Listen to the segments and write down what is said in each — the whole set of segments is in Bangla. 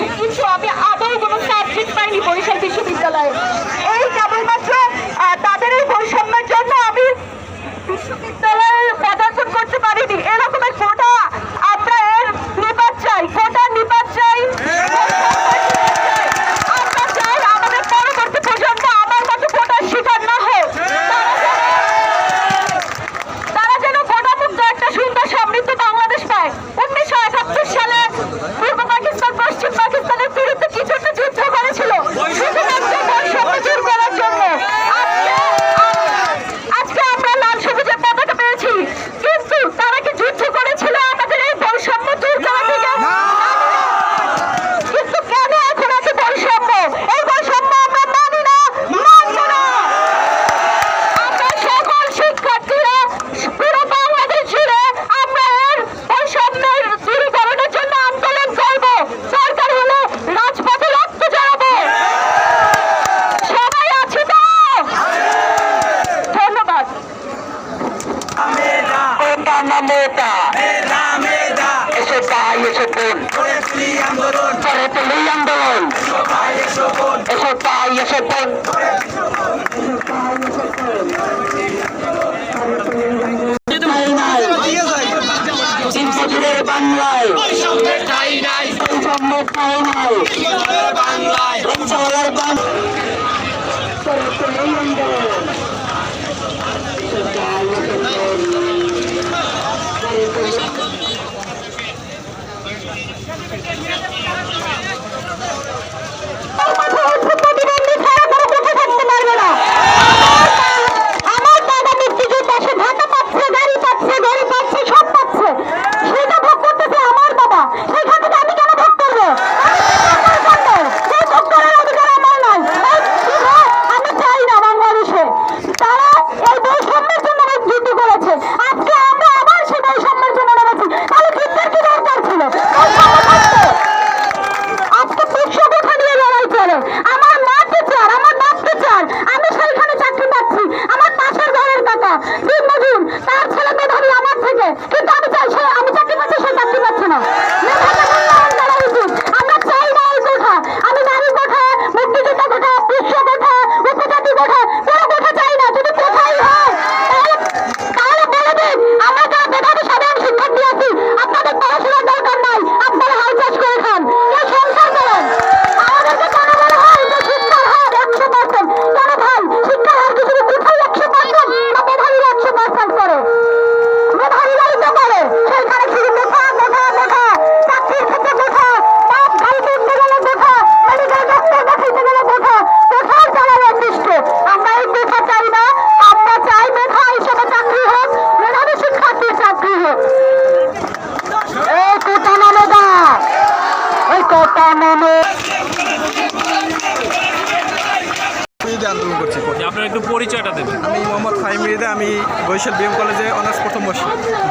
Oh, আন্দোলন। করে তুলি আন্দোলন। এসো তাই এসো বোন বাংলায়। নাই নাই বাংলায় বাংলায়। আন্দোলন করছি। আপনার একটু পরিচয়টা দেবেন। আমি মোহাম্মদ ফাহিম রিদা আমি বরিশাল বিএম কলেজে অনার্স প্রথম বর্ষ।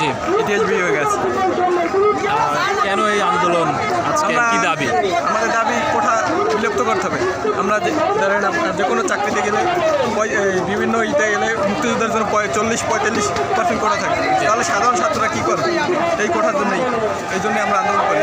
জি। ইতিহাস বিয়ে হয়ে গেছে। কেন এই আন্দোলন আজকে? কি দাবি? আমাদের দাবি কোঠা বিলুপ্ত করতে হবে। আমরা ধরেন যে কোনো চাকরিতে গেলে বিভিন্ন ইতে গেলে মুক্তিযুদ্ধের জন্য চল্লিশ পঁয়তাল্লিশ পার্সেন্ট কোটা থাকে। তাহলে সাধারণ ছাত্ররা কী করবে? এই কোঠার জন্যই। এই জন্যই আমরা আন্দোলন করি।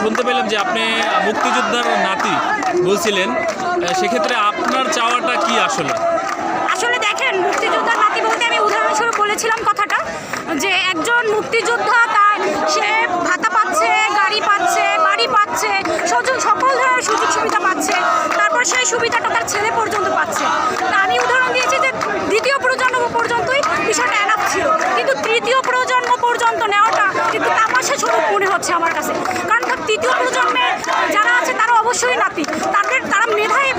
শুনতে পেলাম যে আপনি মুক্তিযোদ্ধার নাতি বলছিলেন সেক্ষেত্রে আপনার চাওয়াটা কি আসলে? আসলে দেখেন, মুক্তিযোদ্ধার নাতি বলতে আমি উদাহরণস্বরূপ বলেছিলাম কথাটা, যে একজন মুক্তিযোদ্ধা তার, সে ভাতা পাচ্ছে, গাড়ি পাচ্ছে, বাড়ি পাচ্ছে সজন সকল ধরনের সুযোগ সুবিধা পাচ্ছে, তারপর সেই সুবিধাটা তার ছেলে পর্যন্ত পাচ্ছে। তা আমি উদাহরণ দিয়েছি যে দ্বিতীয় প্রজন্ম পর্যন্তই বিষয়টা অ্যানাপ ছিল। কিন্তু তৃতীয় প্রজন্ম পর্যন্ত নেওয়াটা কিন্তু তামাশা স্বরূপ মনে হচ্ছে আমার কাছে। কারণ দ্বিতীয় প্রজন্মের যারা আছে তারা অবশ্যই নাতি। তাদের তারা মেধায়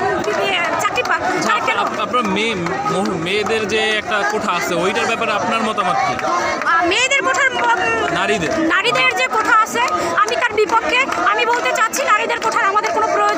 চাকরি পাচ্ছে আপনার মেয়ে মেয়েদের যে একটা কোঠা আছে ওইটার ব্যাপারে আপনার মতামত কি? মেয়েদের কোঠার নারীদের। নারীদের যে কোঠা আছে আমি তার বিপক্ষে আমি বলতে চাচ্ছি নারীদের কোঠার আমাদের কোনো প্রয়োজন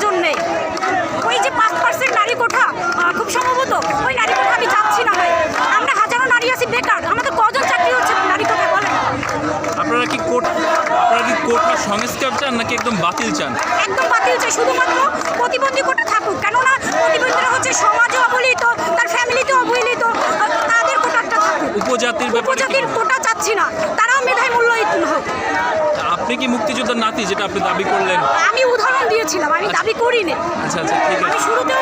সংস্কার চান নাকি একদম বাতিল চান? একদম বাতিল চাই শুধুমাত্র প্রতিবন্ধী কোটা থাকুক। কেননা প্রতিবন্ধীরা হচ্ছে সমাজে অবহেলিত তার ফ্যামিলিতে অবহেলিত তাদের কোটাটা থাকুক। উপজাতির উপজাতির কোটা চাচ্ছি না তারাও মেধায় মূল্যায়িত হোক। আপনি কি মুক্তিযোদ্ধার নাতি যেটা আপনি দাবি করলেন? আমি উদাহরণ দিয়েছিলাম আমি দাবি করিনি। আচ্ছা আচ্ছা ঠিক আছে। শুরুতেও